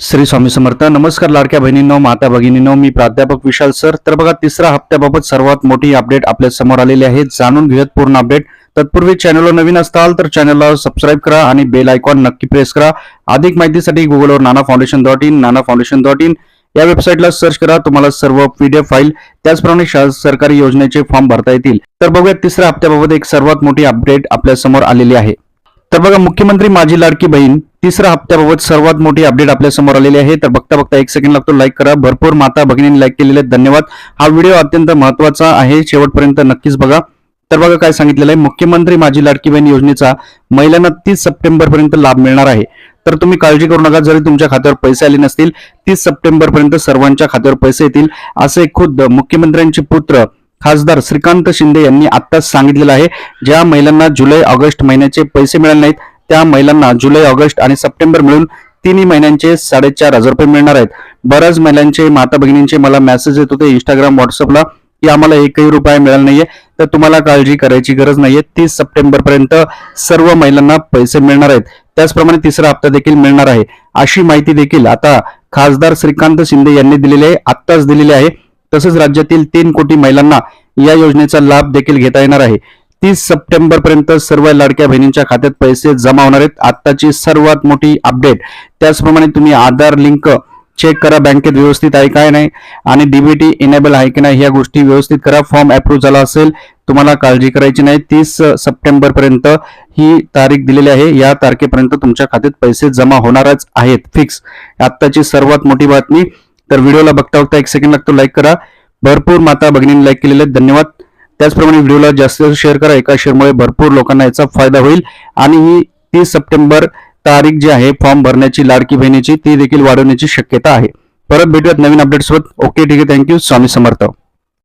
श्री स्वामी समर्थ. नमस्कार लाडक्या बहिणींनो माता भगिनींनो मी प्राध्यापक विशाल सर. तर बघा तिसरा हप्त्याबाबत सर्वात मोठी अपडेट आपल्यासमोर आलेली आहे. जाणून घेऊयात पूर्ण अपडेट तत्पूर्वी चॅनलवर नवीन असताल तर चॅनलला सबस्क्राईब करा आणि बेल आयकॉन नक्की प्रेस करा. अधिक माहितीसाठी गुगलवर Nana foundation dot in Nana foundation dot in या वेबसाईटला सर्च करा. तुम्हाला सर्व पीडीएफ फाईल त्याचप्रमाणे सरकारी योजनेचे फॉर्म भरता येतील. तर बघूया तिसऱ्या हप्त्याबाबत एक सर्वात मोठी अपडेट आपल्यासमोर आलेली आहे. तर बघा मुख्यमंत्री माझी लाडकी बहीण तिसऱ्या हप्त्याबाबत सर्वात मोठी अपडेट आपल्यासमोर आलेली आहे. तर बघता बघता एक सेकंड लागतो. लाईक करा. भरपूर माता भगिनींनी लाईक केलेले धन्यवाद. हा व्हिडिओ अत्यंत महत्त्वाचा आहे. शेवटपर्यंत नक्कीच बघा. तर बघा काय सांगितलेलं आहे. मुख्यमंत्री माझी लाडकी बहीण योजनेचा महिलांना तीस सप्टेंबर पर्यंत लाभ मिळणार आहे. तर तुम्ही काळजी करू नका. जरी तुमच्या खात्यावर पैसे आले नसतील तीस सप्टेंबर पर्यंत सर्वांच्या खात्यावर पैसे येतील. असे खुद्द मुख्यमंत्र्यांचे पुत्र खासदार श्रीकांत शिंदे यांनी आत्ताच सांगितलेलं आहे ज्या महिलांना जुलै ऑगस्ट महिन्याचे पैसे मिळाले नाहीत त्या महिलांना जुलै ऑगस्ट आणि सप्टेंबर मिळून तिन्ही महिन्यांचे साडेचार हजार रुपये मिळणार आहेत. बऱ्याच महिलांचे माता भगिनींचे मला मेसेज येत होते इंस्टाग्राम व्हॉट्सअपला की आम्हाला एकही रुपया मिळाला नाहीये तर तुम्हाला काळजी करायची गरज नाहीये. तीस सप्टेंबर पर्यंत सर्व महिलांना पैसे मिळणार आहेत. त्याचप्रमाणे तिसरा हप्ता देखील मिळणार आहे. अशी माहिती देखील आता खासदार श्रीकांत शिंदे यांनी दिलेली आहे आत्ताच दिलेली आहे. तसंच राज्यातील तीन कोटी महिलांना या योजनेचा लाभ देखील घेता येणार आहे. तीस सप्टेंबर पर्यंत सर्व लाडक्या बहिणींच्या खात्यात पैसे जमा होणार आहेत. आत्ताची सर्वात मोठी अपडेट. त्याचप्रमाणे तुम्ही आधार लिंक चेक करा. बँकेत व्यवस्थित आहे काय नाही आणि डीबीटी इनेबल आहे की नाही या गोष्टी व्यवस्थित करा. फॉर्म अप्रूव्ह झाला असेल तुम्हाला काळजी करायची नाही. तीस सप्टेंबर पर्यंत ही तारीख दिलेली आहे. या तारखेपर्यंत तुमच्या खात्यात पैसे जमा होणारच आहेत. फिक्स. आत्ताची सर्वात मोठी बातमी तर व्हिडिओला बघता बघता एक सेकंड लागतो लाईक करा. भरपूर माता भगिनींनी लाईक केलेले आहेत धन्यवाद. त्याचप्रमाणे व्हिडिओला जास्त शेअर करा एका शेअरमुळे भरपूर लोकांना याचा फायदा होईल. आणि ही तीस सप्टेंबर तारीख जी आहे फॉर्म भरण्याची लाडकी बहिणीची ती देखील वाढवण्याची शक्यता आहे. परत भेटूयात नवीन अपडेट्स सोबत. ओके ठीक आहे. Thank you Swami Samarth.